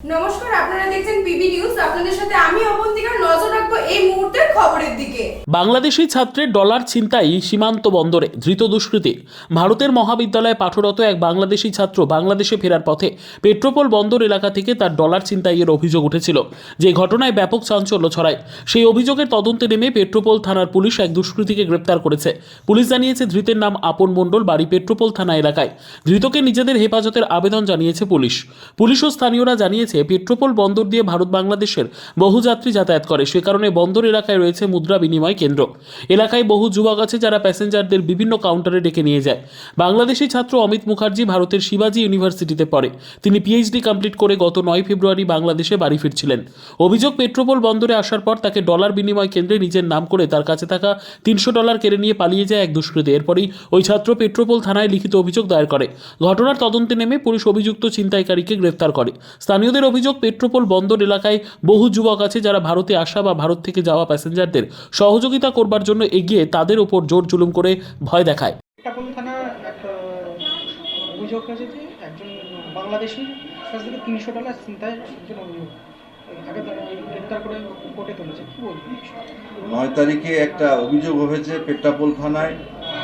নমস্কার, আপনারা দেখছেন পিবি নিউজ। আপনাদের সাথে আমি অবন্তিকা নজর রাখব এই মুহূর্তের খবরের দিকে। বাংলাদেশি ছাত্রের ডলার ছিনতাই সীমান্ত বন্দরে ধৃত দুষ্কৃতী। ভারতের মহাবিদ্যালয়ে পাঠরত এক বাংলাদেশি ছাত্র বাংলাদেশে ফেরার পথে পেট্রোপোল বন্দর এলাকা থেকে তার ডলার ছিনতাইয়ের অভিযোগ উঠেছিল, যে ঘটনায় ব্যাপক চাঞ্চল্য ছড়ায়। সেই অভিযোগের তদন্তে নেমে পেট্রোপোল থানার পুলিশ এক দুষ্কৃতীকে গ্রেপ্তার করেছে। পুলিশ জানিয়েছে ধৃতের নাম আপন মণ্ডল, বাড়ি পেট্রোপোল থানা এলাকায়। ধৃতকে নিজেদের হেফাজতের আবেদন জানিয়েছে পুলিশ। পুলিশ ও স্থানীয়রা জানিয়েছে পেট্রোপোল বন্দর দিয়ে ভারত বাংলাদেশের বহু যাত্রী যাতায়াত করে। সে কারণে বন্দর এলাকায় রয়েছে মুদ্রা বিনিময় কেন্দ্র। এলাকায় বহু যুবক আছে যারা প্যাসেঞ্জারদের বিভিন্ন কাউন্টারে ডেকে নিয়ে যায়। বাংলাদেশি ছাত্র অমিত মুখার্জি ভারতের শিবাজি ইউনিভার্সিটিতে পড়ে। তিনি পিএইচডি কমপ্লিট করে গত নয় ফেব্রুয়ারি বাংলাদেশে বাড়ি ফিরছিলেন। অভিযোগ, পেট্রোপোল বন্দরে আসার পর তাকে ডলার বিনিময় কেন্দ্রে নিজের নাম করে তার কাছে থাকা তিনশো ডলার কেড়ে নিয়ে পালিয়ে যায় এক দুষ্কৃতী। এরপরই ওই ছাত্র পেট্রোপোল থানায় লিখিত অভিযোগ দায়ের করে। ঘটনার তদন্তে নেমে পুলিশ অভিযুক্ত ছিনতাইকারীকে গ্রেফতার করে। স্থানীয়দের অভিযোগ পেট্রোপোল বন্দর এলাকায় বহু যুবক আছে যারা ভারতে আসা বা ভারত থেকে যাওয়া প্যাসেঞ্জারদের সহযোগিতা করবার জন্য এগিয়ে তাদের ওপর জোর জুলুম করে ভয় দেখায়। অভিযোগ হয়েছে যে একজন বাংলাদেশির কাছ থেকে তিনশো ডলার চিন্তায় একজন অভিযোগ। গ্রেপ্তার করে কোর্টে তুলেছে। কী বলবেন নয় তারিখে একটা অভিযোগ হয়েছে পেট্রাপোল থানায়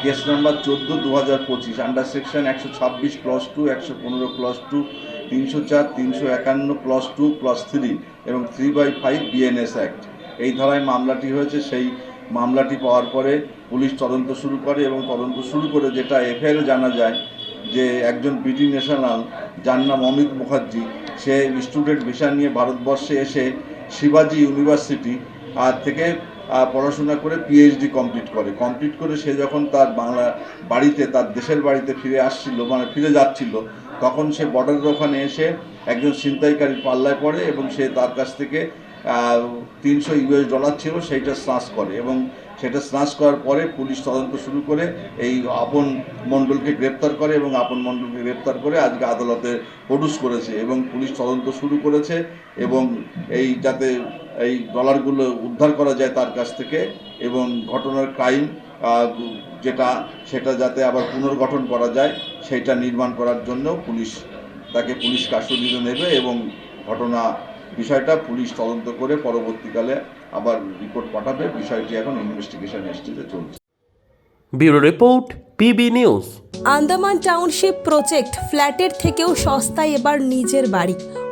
কেস নাম্বার চোদ্দ দু হাজার পঁচিশ আন্ডার সেকশন একশো ছাব্বিশ প্লাস টু একশো পনেরো প্লাস টু তিনশো চার, তিনশো একান্ন প্লাস টু প্লাস থ্রি এবং three by five BNS act এই ধারায় মামলাটি হয়েছে, সেই মামলাটি পাওয়ার পরে পুলিশ তদন্ত শুরু করে এবং তদন্ত শুরু করে যেটা এফআইআরে জানা যায় যে একজন বিটি ন্যাশনাল যার নাম অমিত মুখার্জি, সে স্টুডেন্ট ভিসা নিয়ে ভারতবর্ষে এসে শিবাজি ইউনিভার্সিটি আর থেকে পড়াশোনা করে পিএইচডি কমপ্লিট করে। কমপ্লিট করে সে যখন তার বাংলা বাড়িতে, তার দেশের বাড়িতে ফিরে আসছিল মানে ফিরে যাচ্ছিল তখন সে বর্ডারের ওখানে এসে একজন ছিনতাইকারীর পাল্লায় পড়ে এবং সে তার কাছ থেকে তিনশো ইউএস ডলার ছিল, সেইটা স্নাচ করে এবং সেটা স্নাচ করার পরে পুলিশ তদন্ত শুরু করে এই আপন মণ্ডলকে গ্রেপ্তার করে এবং আপন মণ্ডলকে গ্রেপ্তার করে আজকে আদালতে প্রডিউস করেছে এবং পুলিশ তদন্ত শুরু করেছে এবং এই যাতে এই ডলারগুলো উদ্ধার করা যায় তার কাছ থেকে এবং ঘটনার ক্রাইম যেটা সেটা যাতে আবার পুনর্গঠন করা যায় সেটা নির্মাণ করার জন্য পুলিশ তাকে পুলিশ কাস্টডিতে নেবে এবং ঘটনা বিষয়টা পুলিশ তদন্ত করে পরবর্তীকালে আবার রিপোর্ট পাঠাবে। বিষয়টি এখন ইনভেস্টিগেশন স্টেজে চলছে। Bureau report PB news. Andaman township project ফ্ল্যাটের থেকেও সস্তায় এবার নিজের বাড়ি।